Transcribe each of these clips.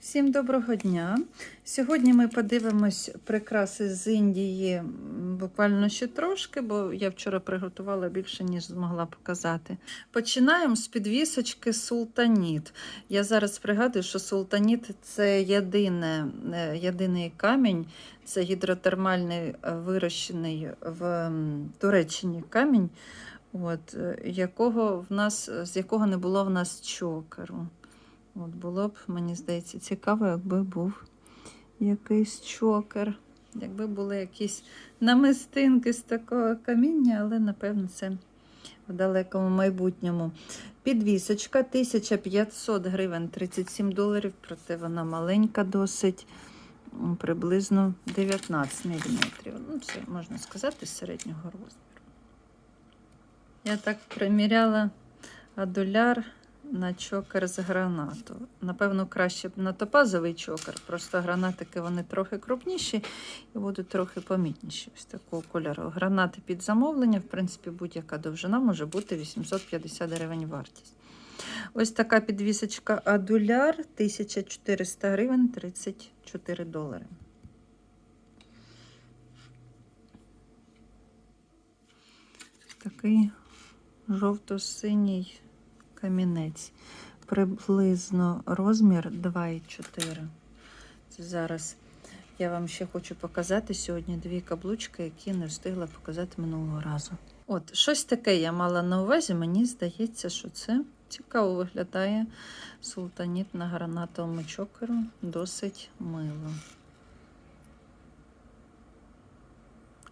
Всім доброго дня! Сьогодні ми подивимось прикраси з Індії буквально ще трошки, бо я вчора приготувала більше, ніж змогла показати. Починаємо з підвісочки Султаніт. Я зараз пригадую, що Султаніт це єдине, е, єдиний камінь, це гідротермальний е, вирощений в Туреччині камінь, от, е, якого в нас, з якого не було в нас чокеру. От було б, мені здається, цікаво, якби був якийсь чокер, якби були якісь намистинки з такого каміння, але, напевно, це в далекому майбутньому. Підвісочка 1500 гривень 37 доларів, проте вона маленька досить, приблизно 19 мм. Ну, це можна сказати середнього розміру. Я так приміряла адуляр на чокер з гранату. Напевно, краще б на топазовий чокер, просто гранатики вони трохи крупніші і будуть трохи помітніші. Ось такого кольору. Гранати під замовлення, в принципі, будь-яка довжина може бути 850 гривень вартість. Ось така підвісочка адуляр 1400 гривень 34 долари. Такий жовто-синій камінець. Приблизно розмір 2,4. Це зараз я вам ще хочу показати сьогодні дві каблучки, які не встигла показати минулого разу. От, щось таке я мала на увазі. Мені здається, що це цікаво виглядає султаніт на гранатовому чокеру. Досить мило.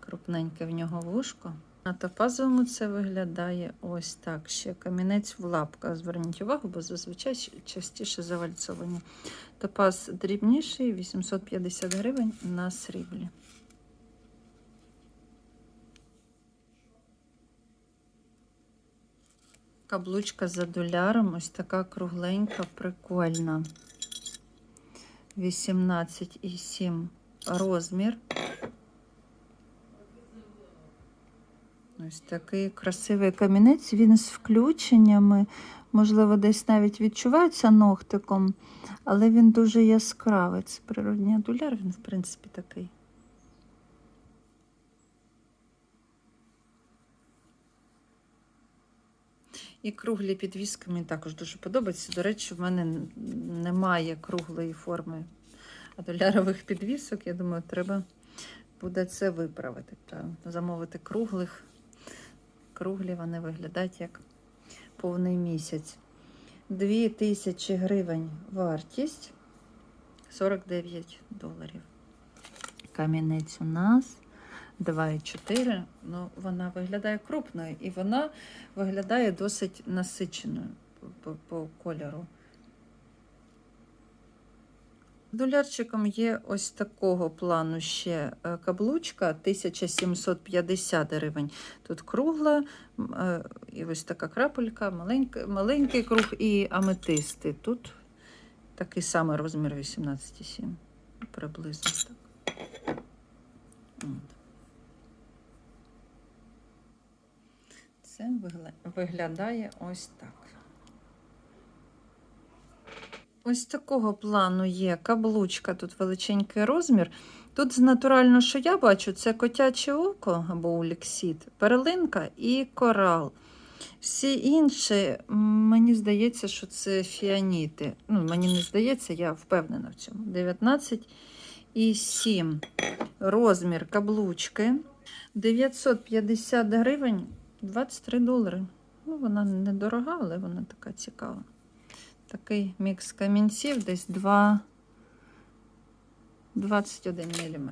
Крупненьке в нього вушко. На топазовому це виглядає ось так. Ще камінець в лапках. Зверніть увагу, бо зазвичай частіше завальцовані. Топаз дрібніший, 850 гривень на сріблі. Каблучка за доляром, ось така кругленька, прикольна. 18,7 розмір. Ось такий красивий камінець, він з включеннями, можливо, десь навіть відчувається ногтиком, але він дуже яскравий. Це природній адуляр, він, в принципі, такий. І круглі підвіски мені також дуже подобаються. До речі, в мене немає круглої форми адулярових підвісок. Я думаю, треба буде це виправити. Замовити круглих. Круглі вони виглядають як повний місяць. 2000 гривень вартість 49 доларів. Камінець у нас 2,4. Ну, вона виглядає крупною і вона виглядає досить насиченою по, по, по кольору. Долярчиком є ось такого плану ще е, каблучка 1750 гривень. Тут кругла, е, і ось така крапелька, маленький, маленький круг і аметисти. Тут такий самий розмір 18,7. Приблизно так. Це виглядає ось так. Ось такого плану є каблучка, тут величенький розмір. Тут натурально, що я бачу, це котяче око або уліксіт, перлинка і корал. Всі інші, мені здається, що це фіаніти. Ну, мені не здається, я впевнена в цьому. 19 і 7. Розмір каблучки 950 гривень, 23 долари. Ну, вона недорога, але вона така цікава. Такий мікс камінців, десь 2, 21 мм.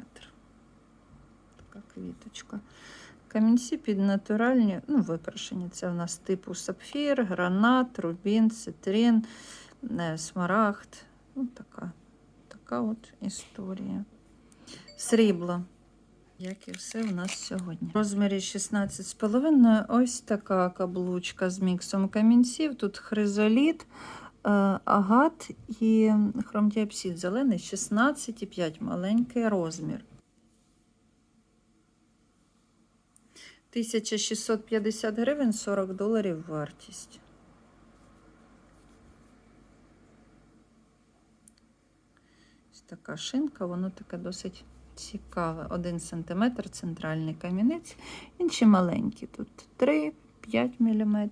Така квіточка. Камінці під натуральні, ну, викрашені. Це у нас типу сапфір, гранат, рубін, цитрин, смарагд. Ну, така, така от історія. Срібло. Як і все у нас сьогодні. В розмірі 16,5 ось така каблучка з міксом камінців. Тут хризоліт, агат і хромдіапсид зелений 16,5 маленький розмір. 1650 гривень 40 доларів вартість. така шинка, воно таке досить цікаве. Один сантиметр центральний камінець, інші маленькі. Тут 3-5 мм.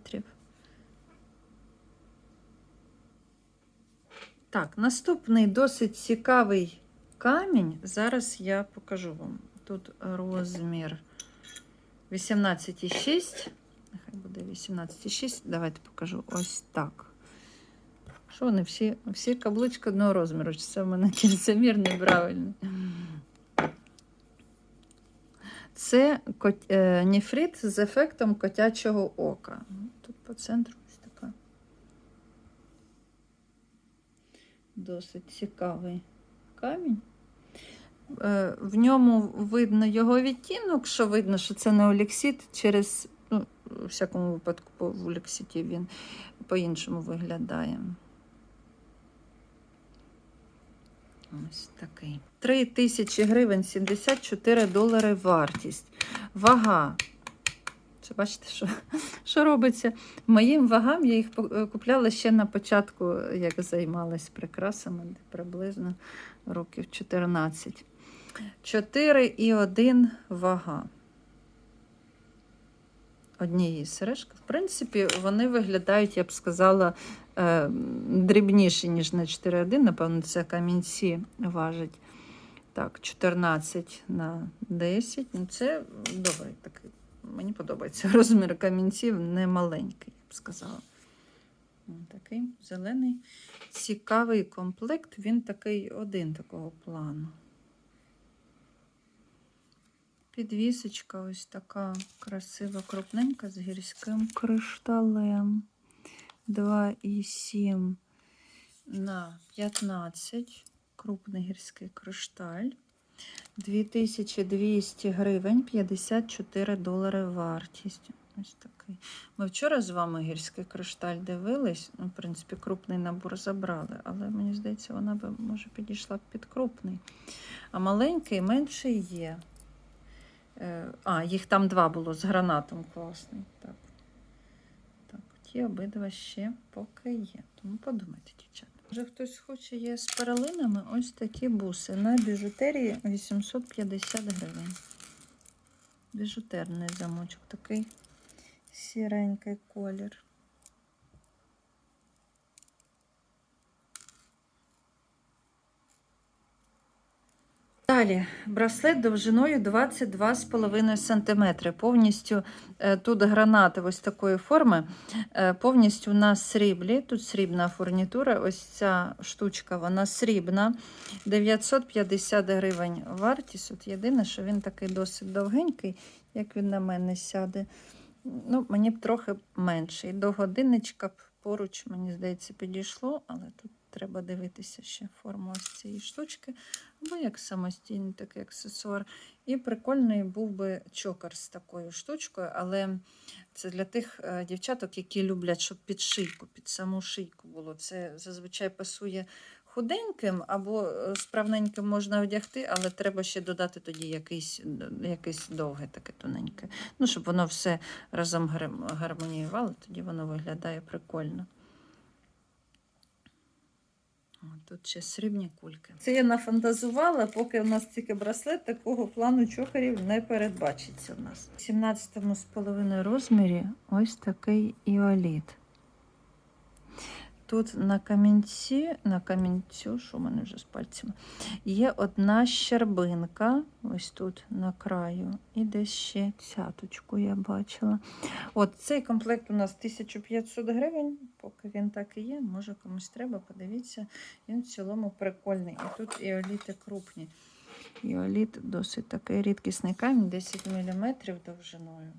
Так, наступний досить цікавий камінь. Зараз я покажу вам. Тут розмір 18,6. Нехай буде 18,6. Давайте покажу ось так. Що вони всі, всі каблучки одного розміру? Чи це в мене кільцемір неправильний? Це кот- е, з ефектом котячого ока. Тут по центру ось така. Досить цікавий камінь. Е, В ньому видно його відтінок, що видно, що це не олексіт через, ну, у всякому випадку, по в олексіті він по-іншому виглядає. Ось такий. 3 тисячі гривень, 74 долари вартість. Вага. Це бачите, що, що робиться? Моїм вагам я їх купляла ще на початку, як займалась прикрасами, приблизно років 14. 4,1 вага. Однієї сережки. В принципі, вони виглядають, я б сказала, е, дрібніші, ніж на 4,1. Напевно, це камінці важать. Так, 14 на 10. Ну, це добрий такий. Мені подобається розмір камінців не маленький, я б сказала. Такий зелений, цікавий комплект. Він такий один такого плану. Підвісочка ось така красива, крупненька з гірським кришталем. 2,7 на 15. Крупний гірський кришталь. 2200 гривень, 54 долари вартість. Ось такий. Ми вчора з вами гірський кришталь дивились. Ну, в принципі, крупний набор забрали, але мені здається, вона би може підійшла б під крупний. А маленький менший є. Е, А, їх там два було з гранатом класний. Так. Так, ті обидва ще поки є. Тому подумайте, дівчата. Може хтось хоче є з перелинами ось такі буси. На біжутерії 850 гривень. Біжутерний замочок, такий сіренький колір. Далі браслет довжиною 22,5 см. Повністю е, тут гранати ось такої форми, е, повністю на сріблі. Тут срібна фурнітура. Ось ця штучка, вона срібна. 950 гривень вартість. От єдине, що він такий досить довгенький, як він на мене сяде. Ну, мені б трохи менший. До годинничка поруч, мені здається, підійшло, але тут треба дивитися ще форму ось цієї штучки. Або як самостійний такий аксесуар. І прикольний був би чокер з такою штучкою, але це для тих е, дівчаток, які люблять, щоб під шийку, під саму шийку було. Це зазвичай пасує худеньким або е, справненьким можна одягти, але треба ще додати тоді якийсь, якийсь довге таке тоненьке. Ну, щоб воно все разом гармоніювало, тоді воно виглядає прикольно. Тут ще срібні кульки. Це я нафантазувала, поки у нас тільки браслет, такого плану чохарів не передбачиться в нас. В 17,5 розмірі ось такий іоліт. Тут на камінці, на камінцю, що в мене вже з пальцями, є одна щербинка, ось тут на краю, і десь ще цяточку я бачила. От цей комплект у нас 1500 гривень, поки він так і є. Може комусь треба, подивіться. Він в цілому прикольний. І тут іоліти крупні. Іоліт досить такий рідкісний камінь, 10 мм довжиною.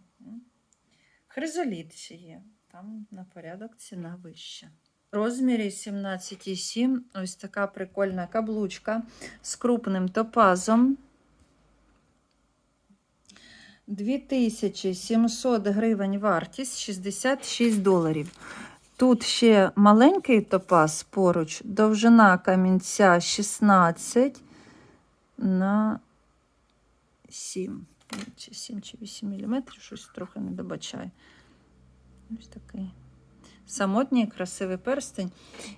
Хризоліт ще є. Там на порядок ціна вища. Розмірі 17,7 ось така прикольна каблучка з крупним топазом. 2700 гривень вартість, 66 доларів. Тут ще маленький топаз поруч, довжина камінця 16 на 7. Чи 7 чи 8 мм, щось трохи не добачаю. Ось такий самотній красивий перстень.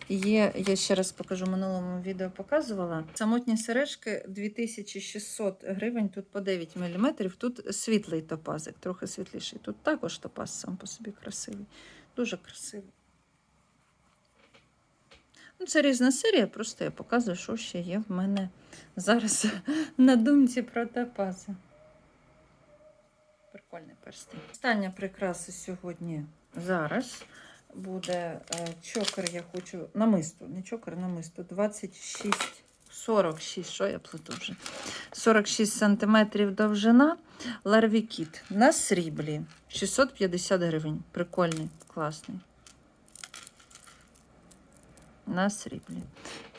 Є, я ще раз покажу, в минулому відео показувала. Самотні сережки 2600 гривень, тут по 9 мм. Тут світлий топазик, трохи світліший. Тут також топаз сам по собі красивий. Дуже красивий. Ну, це різна серія, просто я показую, що ще є в мене зараз на думці про топази. Прикольний перстень. Остання прикраса сьогодні зараз буде е, чокер, я хочу намисто, не чокер, намисто 26, 46, що я плету вже? 46 сантиметрів довжина, ларвікіт на сріблі 650 гривень. Прикольний, класний. На сріблі.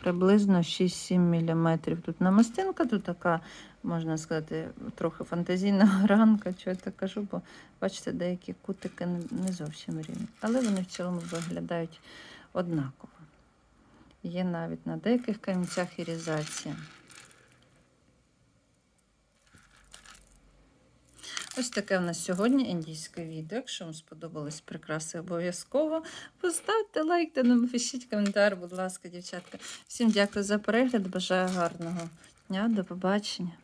Приблизно 6-7 мм. Тут намистинка, тут така, можна сказати, трохи фантазійна ранка, що я так кажу, бо бачите, деякі кутики не зовсім рівні. Але вони в цілому виглядають однаково. Є навіть на деяких камінцях ірізація. Ось таке в нас сьогодні індійське відео. Якщо вам сподобались прикраси, обов'язково поставте лайк та напишіть коментар, будь ласка, дівчатка. Всім дякую за перегляд. Бажаю гарного дня. До побачення.